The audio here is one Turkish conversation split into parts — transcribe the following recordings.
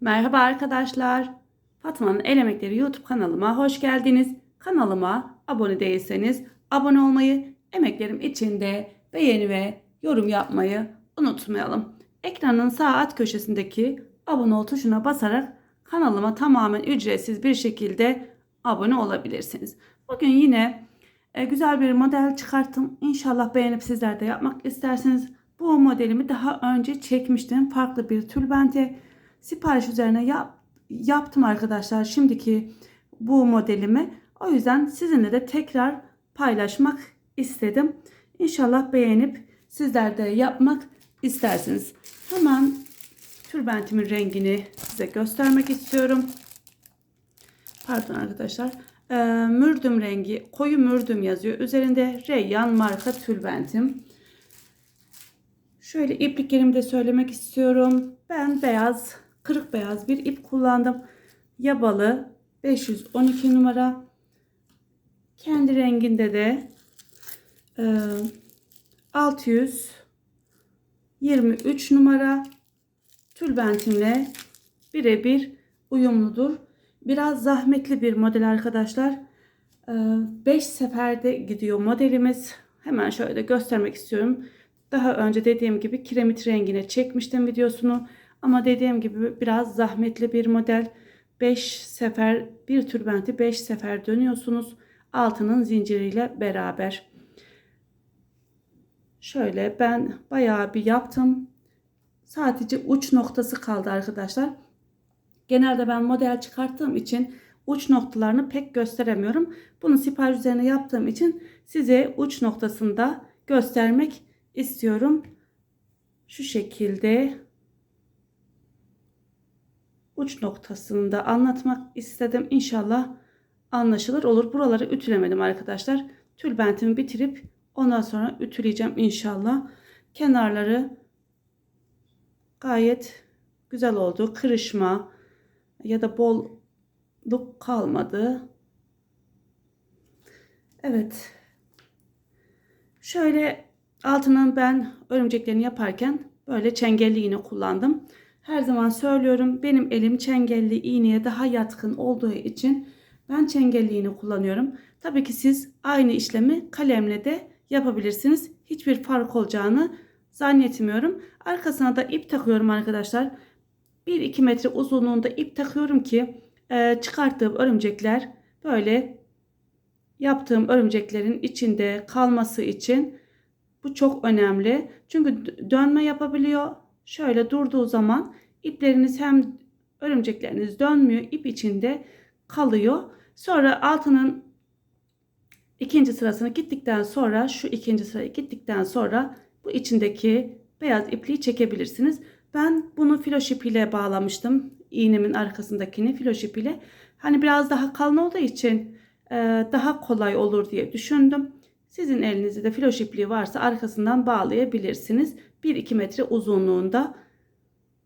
Merhaba arkadaşlar. Fatma'nın El Emekleri YouTube kanalıma hoş geldiniz. Kanalıma abone değilseniz abone olmayı, emeklerim içinde beğeni ve yorum yapmayı unutmayalım. Ekranın sağ alt köşesindeki abone ol tuşuna basarak kanalıma tamamen ücretsiz bir şekilde abone olabilirsiniz. Bugün yine e, güzel bir model çıkarttım. İnşallah beğenip sizler de yapmak isterseniz bu modelimi daha önce çekmiştim. Farklı bir tülbente sipariş üzerine yap, yaptım arkadaşlar. Şimdiki bu modelimi. O yüzden sizinle de tekrar paylaşmak istedim. İnşallah beğenip sizler de yapmak istersiniz. Hemen tülbentimin rengini size göstermek istiyorum. Pardon arkadaşlar. Ee, mürdüm rengi, koyu mürdüm yazıyor. Üzerinde Reyyan marka tülbentim. Şöyle ipliklerimi de söylemek istiyorum. Ben beyaz, kırık beyaz bir ip kullandım. Yabalı 512 numara. Kendi renginde de e, 623 numara tülbentimle birebir uyumludur. Biraz zahmetli bir model arkadaşlar. 5 seferde gidiyor modelimiz. Hemen şöyle göstermek istiyorum. Daha önce dediğim gibi kiremit rengine çekmiştim videosunu. Ama dediğim gibi biraz zahmetli bir model. 5 sefer bir tülbenti 5 sefer dönüyorsunuz. Altının zinciriyle beraber. Şöyle ben bayağı bir yaptım. Sadece uç noktası kaldı arkadaşlar. Genelde ben model çıkarttığım için uç noktalarını pek gösteremiyorum. Bunu sipariş üzerine yaptığım için size uç noktasında göstermek istiyorum. Şu şekilde uç noktasını da anlatmak istedim. İnşallah anlaşılır olur. Buraları ütülemedim arkadaşlar. Tülbentimi bitirip ondan sonra ütüleyeceğim inşallah. Kenarları gayet güzel oldu. Kırışma ya da bolluk kalmadı. Evet. Şöyle altının ben örümceklerini yaparken böyle çengelli iğne kullandım. Her zaman söylüyorum benim elim çengelli iğneye daha yatkın olduğu için ben çengelli iğne kullanıyorum. Tabii ki siz aynı işlemi kalemle de yapabilirsiniz. Hiçbir fark olacağını zannetmiyorum. Arkasına da ip takıyorum arkadaşlar. 1-2 metre uzunluğunda ip takıyorum ki e, çıkarttığım örümcekler böyle yaptığım örümceklerin içinde kalması için bu çok önemli. Çünkü dönme yapabiliyor. Şöyle durduğu zaman ipleriniz hem örümcekleriniz dönmüyor. ip içinde kalıyor. Sonra altının ikinci sırasını gittikten sonra şu ikinci sırayı gittikten sonra bu içindeki beyaz ipliği çekebilirsiniz. Ben bunu filoşip ile bağlamıştım. İğnemin arkasındakini filoşip ile. Hani biraz daha kalın olduğu için e, daha kolay olur diye düşündüm. Sizin elinizde de filoş varsa arkasından bağlayabilirsiniz. 1-2 metre uzunluğunda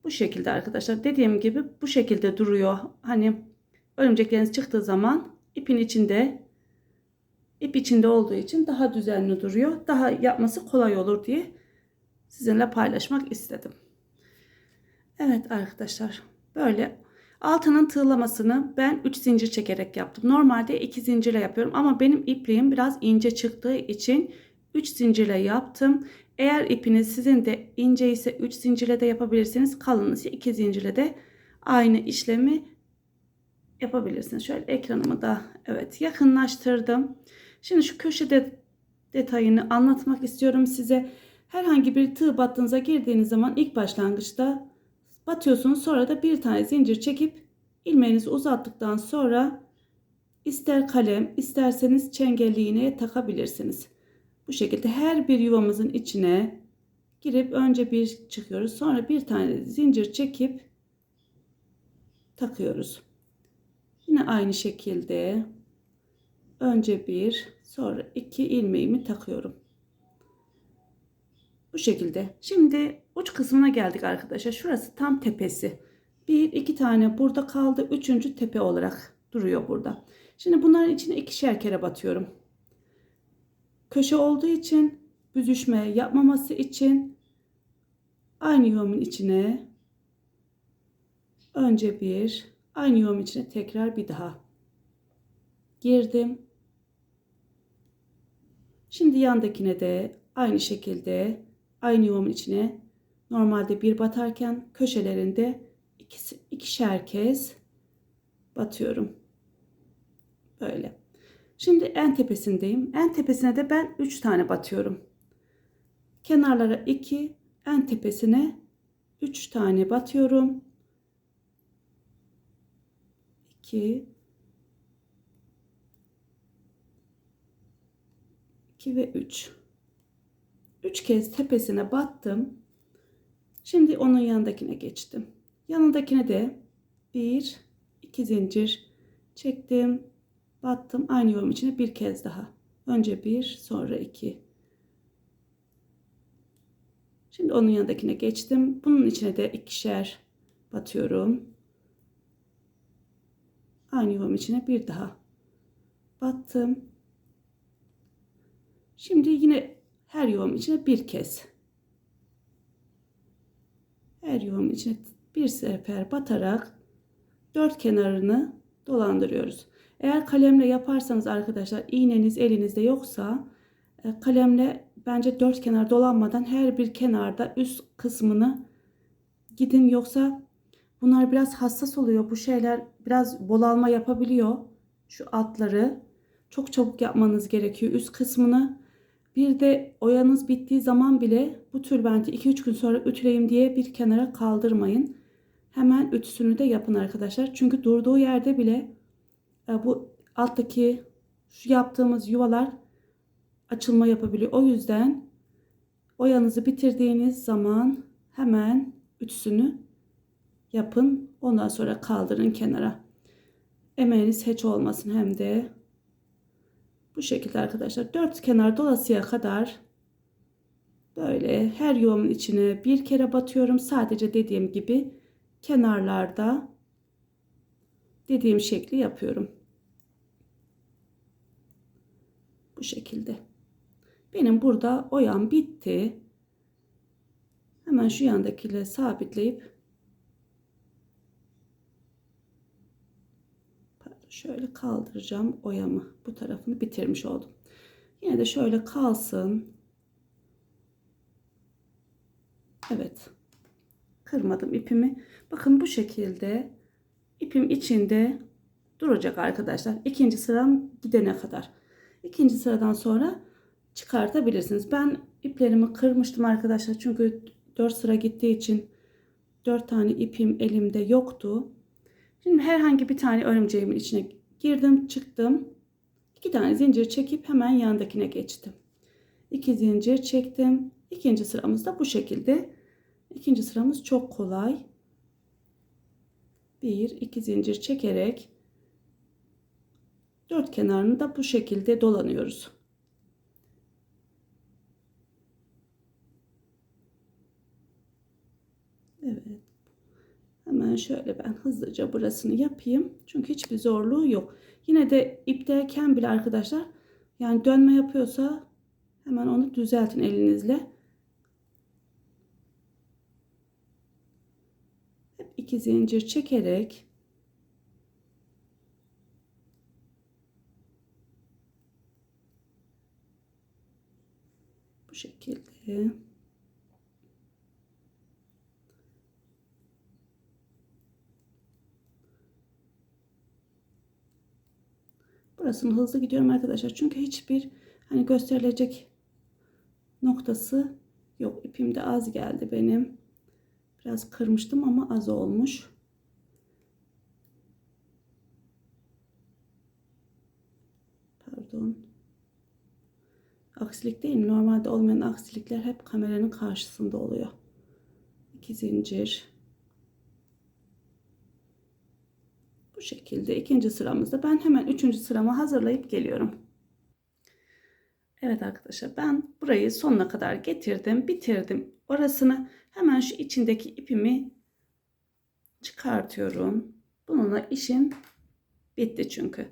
bu şekilde arkadaşlar. Dediğim gibi bu şekilde duruyor. Hani örümcekleriniz çıktığı zaman ipin içinde ip içinde olduğu için daha düzenli duruyor. Daha yapması kolay olur diye sizinle paylaşmak istedim. Evet arkadaşlar böyle altının tığlamasını ben 3 zincir çekerek yaptım. Normalde 2 zincirle yapıyorum ama benim ipliğim biraz ince çıktığı için 3 zincirle yaptım. Eğer ipiniz sizin de ince ise 3 zincirle de yapabilirsiniz. Kalın ise 2 zincirle de aynı işlemi yapabilirsiniz. Şöyle ekranımı da evet yakınlaştırdım. Şimdi şu köşede detayını anlatmak istiyorum size. Herhangi bir tığ battığınıza girdiğiniz zaman ilk başlangıçta batıyorsunuz. Sonra da bir tane zincir çekip ilmeğinizi uzattıktan sonra ister kalem isterseniz çengelli iğneye takabilirsiniz. Bu şekilde her bir yuvamızın içine girip önce bir çıkıyoruz. Sonra bir tane zincir çekip takıyoruz. Yine aynı şekilde önce bir sonra iki ilmeğimi takıyorum. Bu şekilde. Şimdi uç kısmına geldik arkadaşlar. Şurası tam tepesi. Bir iki tane burada kaldı. Üçüncü tepe olarak duruyor burada. Şimdi bunların içine ikişer kere batıyorum. Köşe olduğu için büzüşme yapmaması için aynı yuvamın içine Önce bir aynı yuvamın içine tekrar bir daha girdim. Şimdi yandakine de aynı şekilde aynı yuvamın içine normalde bir batarken köşelerinde ikisi, ikişer kez batıyorum. Böyle. Şimdi en tepesindeyim. En tepesine de ben 3 tane batıyorum. Kenarlara 2, en tepesine 3 tane batıyorum. 2 2 ve 3. 3 kez tepesine battım. Şimdi onun yanındakine geçtim. Yanındakine de 1 2 zincir çektim. Battım aynı yuvam içine bir kez daha. Önce 1 sonra 2. Şimdi onun yanındakine geçtim. Bunun içine de ikişer batıyorum. Aynı yuvam içine bir daha battım. Şimdi yine her yuvam içine bir kez. Her yuvam içine bir sefer batarak dört kenarını dolandırıyoruz. Eğer kalemle yaparsanız arkadaşlar iğneniz elinizde yoksa e, kalemle bence dört kenar dolanmadan her bir kenarda üst kısmını gidin yoksa bunlar biraz hassas oluyor. Bu şeyler biraz bolalma yapabiliyor. Şu altları çok çabuk yapmanız gerekiyor üst kısmını. Bir de oyanız bittiği zaman bile bu tülbenti 2-3 gün sonra ütüleyim diye bir kenara kaldırmayın. Hemen ütüsünü de yapın arkadaşlar. Çünkü durduğu yerde bile bu alttaki şu yaptığımız yuvalar açılma yapabiliyor. O yüzden oyanızı bitirdiğiniz zaman hemen ütüsünü yapın. Ondan sonra kaldırın kenara. Emeğiniz hiç olmasın hem de bu şekilde arkadaşlar. Dört kenar dolasıya kadar böyle her yuvamın içine bir kere batıyorum. Sadece dediğim gibi kenarlarda dediğim şekli yapıyorum. Bu şekilde. Benim burada oyam bitti. Hemen şu yandakiyle sabitleyip şöyle kaldıracağım oyamı. Bu tarafını bitirmiş oldum. Yine de şöyle kalsın. Evet. Kırmadım ipimi. Bakın bu şekilde ipim içinde duracak arkadaşlar. İkinci sıram gidene kadar. İkinci sıradan sonra çıkartabilirsiniz. Ben iplerimi kırmıştım arkadaşlar. Çünkü 4 sıra gittiği için 4 tane ipim elimde yoktu. Şimdi herhangi bir tane örümceğimin içine girdim çıktım. İki tane zincir çekip hemen yanındakine geçtim. İki zincir çektim. İkinci sıramız da bu şekilde. İkinci sıramız çok kolay. Bir, iki zincir çekerek dört kenarını da bu şekilde dolanıyoruz. Evet. Hemen şöyle ben hızlıca burasını yapayım. Çünkü hiçbir zorluğu yok. Yine de ipteyken bile arkadaşlar yani dönme yapıyorsa hemen onu düzeltin elinizle. Hep iki zincir çekerek bu şekilde Burasını hızlı gidiyorum arkadaşlar. Çünkü hiçbir hani gösterilecek noktası yok. İpim de az geldi benim. Biraz kırmıştım ama az olmuş. Pardon. Aksilik değil? Normalde olmayan aksilikler hep kameranın karşısında oluyor. İki zincir. Bu şekilde ikinci sıramızda ben hemen üçüncü sıramı hazırlayıp geliyorum. Evet arkadaşlar ben burayı sonuna kadar getirdim bitirdim. Orasını hemen şu içindeki ipimi çıkartıyorum. Bununla işim bitti çünkü.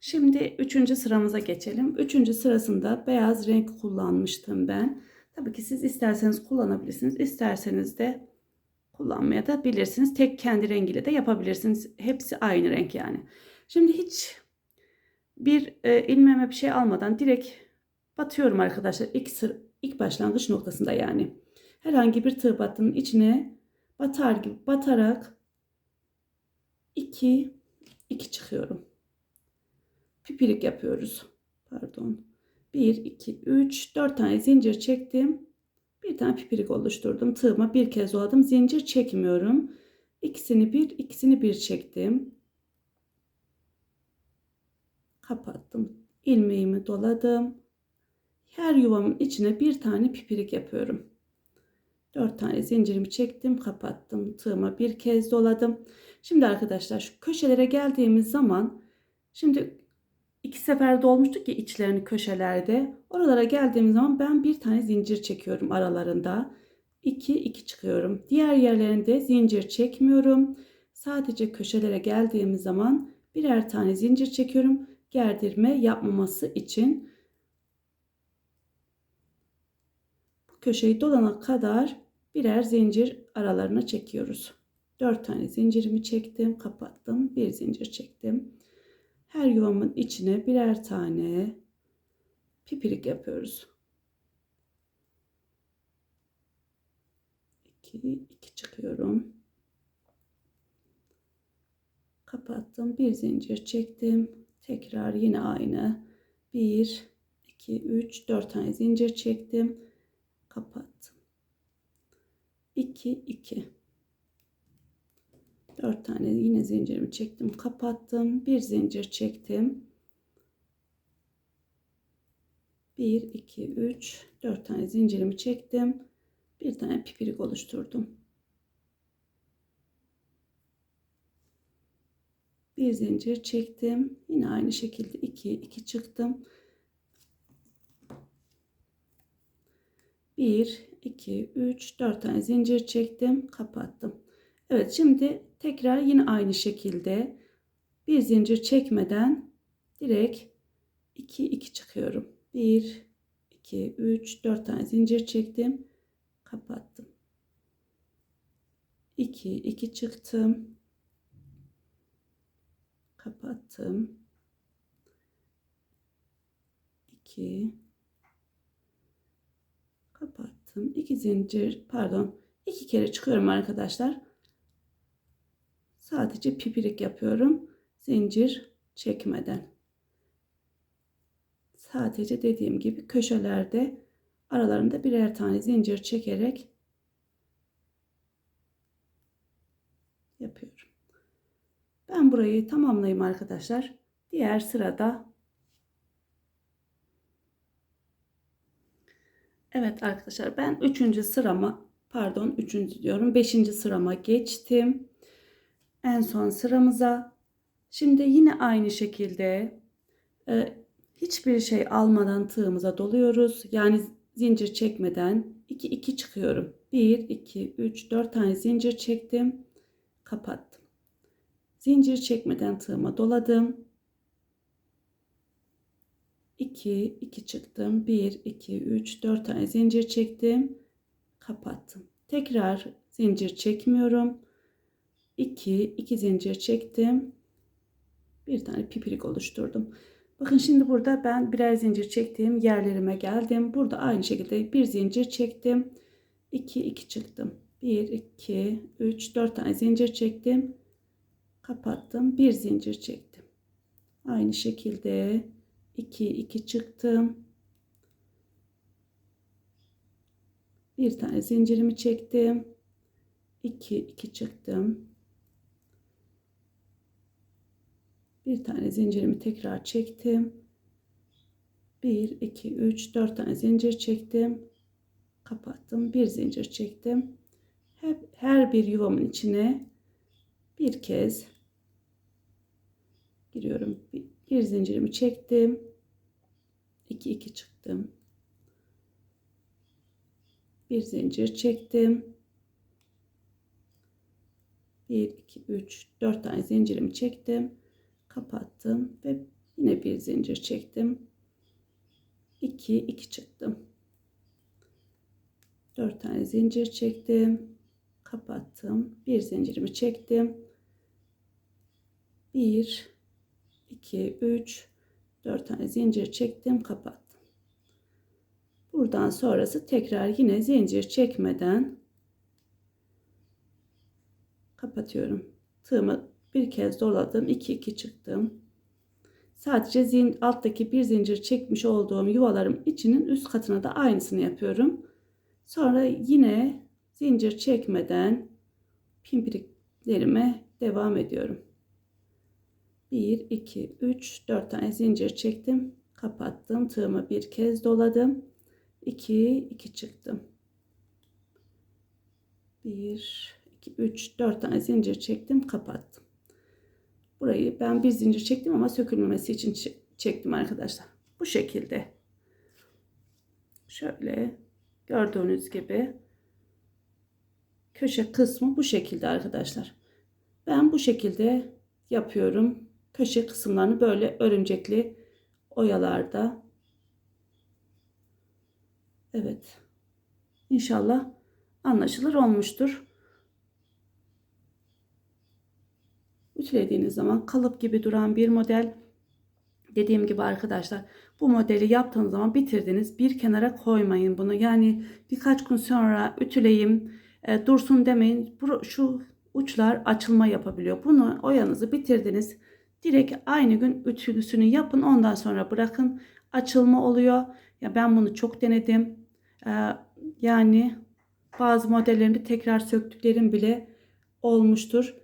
Şimdi üçüncü sıramıza geçelim. Üçüncü sırasında beyaz renk kullanmıştım ben. Tabii ki siz isterseniz kullanabilirsiniz. isterseniz de kullanmaya da bilirsiniz. Tek kendi rengiyle de yapabilirsiniz. Hepsi aynı renk yani. Şimdi hiç bir e, ilmeğime bir şey almadan direkt batıyorum arkadaşlar. İlk, sır, ilk başlangıç noktasında yani. Herhangi bir tığ battının içine batar gibi batarak 2 2 çıkıyorum. Pipirik yapıyoruz. Pardon. 1 2 3 4 tane zincir çektim. Bir tane pipirik oluşturdum. Tığıma bir kez doladım. Zincir çekmiyorum. İkisini bir, ikisini bir çektim. Kapattım. ilmeğimi doladım. Her yuvamın içine bir tane pipirik yapıyorum. 4 tane zincirimi çektim, kapattım. Tığıma bir kez doladım. Şimdi arkadaşlar şu köşelere geldiğimiz zaman şimdi iki sefer dolmuştuk ki içlerini köşelerde. Oralara geldiğim zaman ben bir tane zincir çekiyorum aralarında. 2 2 çıkıyorum. Diğer yerlerinde zincir çekmiyorum. Sadece köşelere geldiğim zaman birer tane zincir çekiyorum. Gerdirme yapmaması için köşeyi dolana kadar birer zincir aralarına çekiyoruz. 4 tane zincirimi çektim, kapattım. Bir zincir çektim. Her yuvamın içine birer tane pipirik yapıyoruz. 2 2 çıkıyorum. Kapattım. Bir zincir çektim. Tekrar yine aynı. 1 2 3 4 tane zincir çektim. Kapattım. 2 2 4 tane yine zincirimi çektim, kapattım. Bir zincir çektim. 1 2 3 4 tane zincirimi çektim. Bir tane pipirik oluşturdum. Bir zincir çektim. Yine aynı şekilde 2 2 çıktım. 1 2 3 4 tane zincir çektim, kapattım. Evet şimdi tekrar yine aynı şekilde bir zincir çekmeden direkt 2 2 çıkıyorum. 1 2 3 4 tane zincir çektim. Kapattım. 2 2 çıktım. Kapattım. 2 kapattım. 2 zincir pardon 2 kere çıkıyorum arkadaşlar. Sadece pipirik yapıyorum. Zincir çekmeden. Sadece dediğim gibi köşelerde aralarında birer tane zincir çekerek yapıyorum. Ben burayı tamamlayayım arkadaşlar. Diğer sırada Evet arkadaşlar ben 3. sırama pardon 3. diyorum 5. sırama geçtim en son sıramıza. Şimdi yine aynı şekilde e, hiçbir şey almadan tığımıza doluyoruz. Yani zincir çekmeden 2 2 çıkıyorum. 1 2 3 4 tane zincir çektim. Kapattım. Zincir çekmeden tığıma doladım. 2 2 çıktım. 1 2 3 4 tane zincir çektim. Kapattım. Tekrar zincir çekmiyorum. 2 2 zincir çektim. Bir tane pipirik oluşturdum. Bakın şimdi burada ben birer zincir çektiğim yerlerime geldim. Burada aynı şekilde bir zincir çektim. 2 2 çıktım. 1 2 3 4 tane zincir çektim. Kapattım. Bir zincir çektim. Aynı şekilde 2 2 çıktım. Bir tane zincirimi çektim. 2 2 çıktım. Bir tane zincirimi tekrar çektim. 1, 2, 3, 4 tane zincir çektim. Kapattım. Bir zincir çektim. Hep her bir yuvamın içine bir kez giriyorum. Bir, bir zincirimi çektim. 2, 2 çıktım. Bir zincir çektim. 1, 2, 3, 4 tane zincirimi çektim kapattım ve yine bir zincir çektim. 2 2 çıktım. 4 tane zincir çektim. kapattım. Bir zincirimi çektim. 1 2 3 4 tane zincir çektim, kapattım. Buradan sonrası tekrar yine zincir çekmeden kapatıyorum. Tığımı bir kez doladım. 2 2 çıktım. Sadece zin, alttaki bir zincir çekmiş olduğum yuvalarım içinin üst katına da aynısını yapıyorum. Sonra yine zincir çekmeden pimpiriklerime devam ediyorum. 1 2 3 4 tane zincir çektim, kapattım. Tığımı bir kez doladım. 2 2 çıktım. 1 2 3 4 tane zincir çektim, kapattım. Burayı ben bir zincir çektim ama sökülmemesi için çektim arkadaşlar. Bu şekilde. Şöyle gördüğünüz gibi köşe kısmı bu şekilde arkadaşlar. Ben bu şekilde yapıyorum. Köşe kısımlarını böyle örümcekli oyalarda. Evet. İnşallah anlaşılır olmuştur. Ütülediğiniz zaman kalıp gibi duran bir model. Dediğim gibi arkadaşlar bu modeli yaptığınız zaman bitirdiniz. Bir kenara koymayın bunu. Yani birkaç gün sonra ütüleyim e, dursun demeyin. Bu, şu uçlar açılma yapabiliyor. Bunu oyanızı bitirdiniz. Direkt aynı gün ütülüsünü yapın. Ondan sonra bırakın. Açılma oluyor. Ya ben bunu çok denedim. Ee, yani bazı modellerimde tekrar söktüklerim bile olmuştur.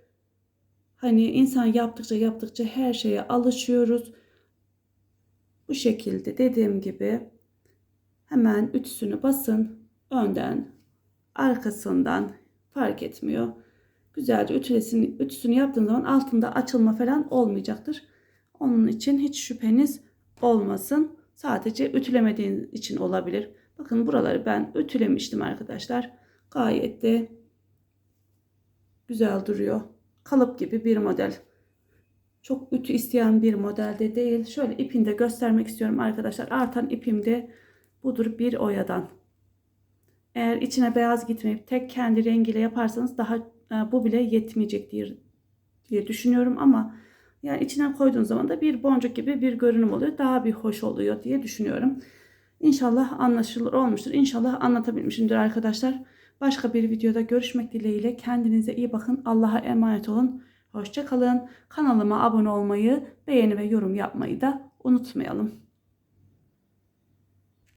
Hani insan yaptıkça yaptıkça her şeye alışıyoruz. Bu şekilde dediğim gibi hemen ütüsünü basın. Önden, arkasından fark etmiyor. Güzelce ütülesini, ütüsünü yaptığınız zaman altında açılma falan olmayacaktır. Onun için hiç şüpheniz olmasın. Sadece ütülemediğiniz için olabilir. Bakın buraları ben ütülemiştim arkadaşlar. Gayet de güzel duruyor kalıp gibi bir model. Çok ütü isteyen bir modelde değil. Şöyle ipini de göstermek istiyorum arkadaşlar. Artan ipim de budur bir oyadan. Eğer içine beyaz gitmeyip tek kendi rengiyle yaparsanız daha bu bile yetmeyecek diye, diye düşünüyorum ama yani içine koyduğunuz zaman da bir boncuk gibi bir görünüm oluyor. Daha bir hoş oluyor diye düşünüyorum. İnşallah anlaşılır olmuştur. İnşallah anlatabilmişimdir arkadaşlar. Başka bir videoda görüşmek dileğiyle kendinize iyi bakın. Allah'a emanet olun. Hoşçakalın. Kanalıma abone olmayı, beğeni ve yorum yapmayı da unutmayalım.